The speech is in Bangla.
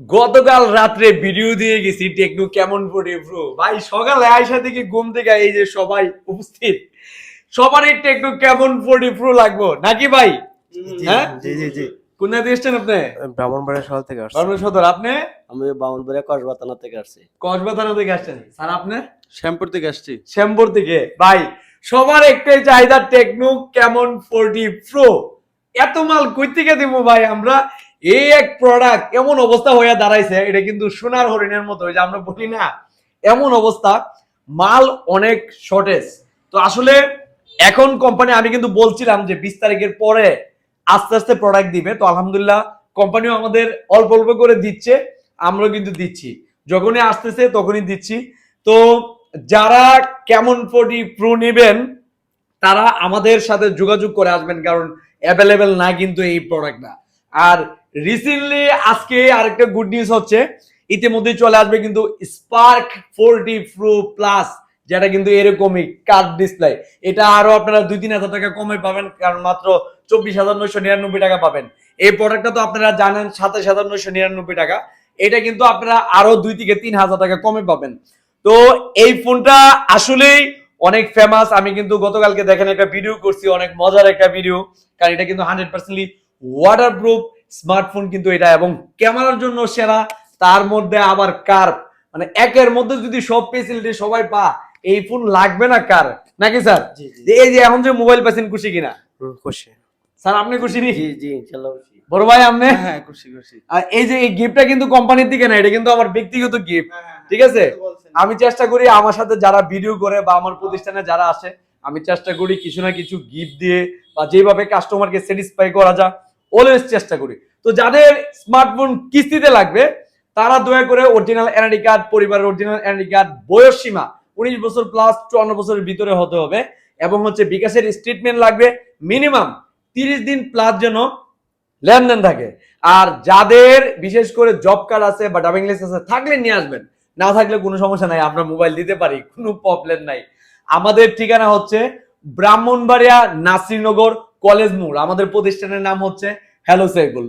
গতকাল রাত্রে ভিডিও দিয়ে গেছি টেকনো কেমন পড়ে ব্রো ভাই সকালে আয়সা থেকে ঘুম থেকে এই যে সবাই উপস্থিত। সবারই টেকনো কেমন পড়ে প্রো লাগবো? নাকি ভাই? হ্যাঁ? জি জি জি। কোন দিয়ে এসছেন আপনি? ব্রাহ্মণবাড়িয়া শহর থেকে আসছি। বারবার সদর আপনি? আমি বামনবাড়িয়া কসবা থানা থেকে আসছি। কসবা থানা থেকে আসছেন। স্যার আপনি? শ্যামপুর থেকে আসছি। শ্যামপুর থেকে। ভাই সবার একটাই চাহিদা টেকনো কেমন ফোরটি প্রো এত মাল কই থেকে দিব ভাই আমরা? এই এক প্রোডাক্ট এমন অবস্থা হয়ে দাঁড়াইছে, এটা কিন্তু সোনার হরিণের মতো যে আমরা বলি না, এমন অবস্থা, মাল অনেক শর্টেজ তো আসলে এখন কোম্পানি আমি কিন্তু বলছিলাম যে বিশ তারিখের পরে আস্তে আস্তে প্রোডাক্ট দিবে, তো আলহামদুলিল্লাহ কোম্পানিও আমাদের অল্প অল্প করে দিচ্ছে, আমরাও কিন্তু দিচ্ছি। যখনই আসতেছে তখনই দিচ্ছি। তো যারা কেমন ফোর্টি প্রো নেবেন, তারা আমাদের সাথে যোগাযোগ করে আসবেন, কারণ অ্যাভেলেবেল না কিন্তু এই প্রোডাক্টটা আর রিসেন্টলি আজকে আরেকটা গুড নিউজ হচ্ছে। ইতিমধ্যে চলে আসবে কিন্তু স্পার্ক ফোরটি প্রো প্লাস যেটা কিন্তু এরকমই কার্ড ডিসপ্লে এটা আরও আপনারা দুই তিন হাজার টাকা কমে পাবেন, কারণ মাত্র চব্বিশ হাজার নয়শো নিরানব্বই টাকা পাবেন। এই প্রোডাক্টটা তো আপনারা জানেন, সাতাশ হাজার নয়শো নিরানব্বই টাকা। এটা কিন্তু আপনারা আরও দুই থেকে তিন হাজার টাকা কমে পাবেন। তো এই ফোনটা আসলেই অনেক ফেমাস আমি কিন্তু গতকালকে দেখেন একটা ভিডিও করছি, অনেক মজার একটা ভিডিও কারণ এটা কিন্তু হান্ড্রেড পার্সেন্টলি ওয়াটার প্রুফ স্মার্টফোন কিন্তু এটা এবং ক্যামেরার জন্য সেরা তার মধ্যে আবার কার্ভ। মানে একের মধ্যে যদি সব ফেসিলিটি সবাই পা এই ফোন লাগবে না কার? নাকি স্যার? এই যে এখন যে মোবাইল পাচ্ছেন খুশি কিনা? খুশি। স্যার আপনি খুশি নি? জি জি ইনশাল্লাহ খুশি। বড় ভাই আপনি? হ্যাঁ খুশি খুশি। আর এই যে এই গিফটটা কিন্তু কোম্পানির দিকে না এটা কিন্তু আমার ব্যক্তিগত গিফট ঠিক আছে? আমি চেষ্টা করি আমার সাথে যারা ভিডিও করে বা আমার প্রতিষ্ঠানে যারা আসে আমি চেষ্টা করি কিছু না কিছু গিফট দিয়ে বা যেভাবে কাস্টমারকে স্যাটিসফাই করা যায় অলওয়েজ চেষ্টা করি। তো যাদের স্মার্টফোন কিস্তিতে লাগবে, তারা দয়া করে অরিজিনাল এনআইডি কার্ড পরিবারের অরিজিনাল এনআইডি কার্ড বয়স সীমা উনিশ বছর প্লাস চুয়ান্ন বছরের ভিতরে হতে হবে এবং হচ্ছে বিকাশের স্টেটমেন্ট লাগবে মিনিমাম তিরিশ দিন প্লাস যেন লেনদেন থাকে। আর যাদের বিশেষ করে জব কার্ড আছে বা ডাবিং লাইসেন্স আছে, থাকলে নিয়ে আসবেন। না থাকলে কোনো সমস্যা নাই, আমরা মোবাইল দিতে পারি, কোনো প্রবলেম নাই। আমাদের ঠিকানা হচ্ছে ব্রাহ্মণবাড়িয়া নাসিরনগর কলেজ মোড়। আমাদের প্রতিষ্ঠানের নাম হচ্ছে হ্যালো সাইকুল